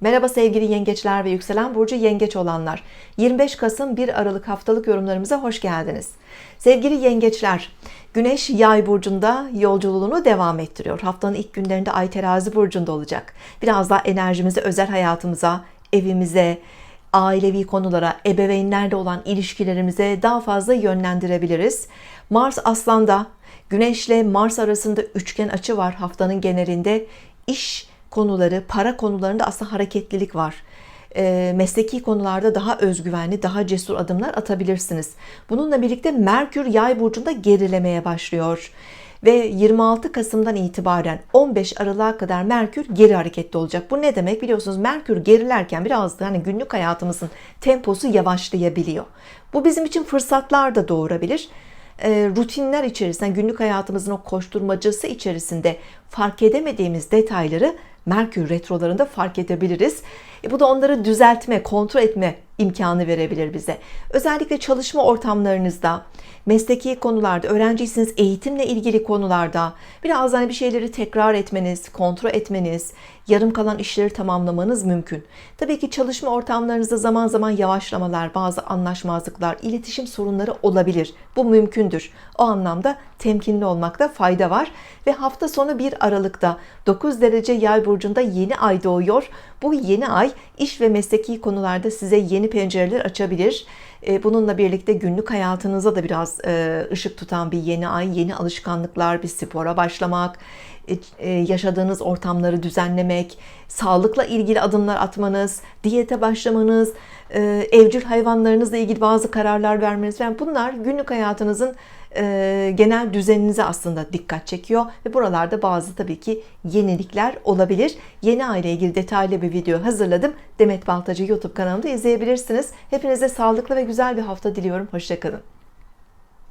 Merhaba sevgili yengeçler ve yükselen burcu yengeç olanlar. 25 Kasım 1 Aralık haftalık yorumlarımıza hoş geldiniz. Sevgili yengeçler, Güneş Yay burcunda yolculuğunu devam ettiriyor. Haftanın ilk günlerinde Ay Terazi burcunda olacak. Biraz daha enerjimizi özel hayatımıza, evimize, ailevi konulara, ebeveynlerle olan ilişkilerimize daha fazla yönlendirebiliriz. Mars Aslan'da Güneşle Mars arasında üçgen açı var haftanın genelinde. İş konuları, para konularında aslında hareketlilik var. E, mesleki konularda daha özgüvenli, daha cesur adımlar atabilirsiniz. Bununla birlikte Merkür Yay burcunda gerilemeye başlıyor. Ve 26 Kasım'dan itibaren 15 Aralık'a kadar Merkür geri hareketli olacak. Bu ne demek biliyorsunuz Merkür gerilerken biraz da hani günlük hayatımızın temposu yavaşlayabiliyor. Bu bizim için fırsatlar da doğurabilir e, rutinler içerisinde günlük hayatımızın o koşturmacası içerisinde fark edemediğimiz detayları Merkür retrolarında fark edebiliriz. E, bu da onları düzeltme, kontrol etme imkanı verebilir bize. Özellikle çalışma ortamlarınızda, mesleki konularda, öğrenciyseniz eğitimle ilgili konularda biraz hani bir şeyleri tekrar etmeniz, kontrol etmeniz, yarım kalan işleri tamamlamanız mümkün. Tabii ki çalışma ortamlarınızda zaman zaman yavaşlamalar, bazı anlaşmazlıklar, iletişim sorunları olabilir. Bu mümkündür. O anlamda temkinli olmakta fayda var. Ve hafta sonu 1 Aralık'ta 9 derece yay burcunda yeni ay doğuyor. Bu yeni ay iş ve mesleki konularda size yeni pencereler açabilir. E, bununla birlikte günlük hayatınıza da biraz e, ışık tutan bir yeni ay, yeni alışkanlıklar, bir spora başlamak, e, yaşadığınız ortamları düzenlemek, sağlıkla ilgili adımlar atmanız, diyete başlamanız, evcil hayvanlarınızla ilgili bazı kararlar vermeniz falan bunlar günlük hayatınızın genel düzeninize aslında dikkat çekiyor ve buralarda bazı tabii ki yenilikler olabilir. Yeni aile ilgili detaylı bir video hazırladım. Demet Baltacı YouTube kanalında izleyebilirsiniz. Hepinize sağlıklı ve güzel bir hafta diliyorum. Hoşçakalın.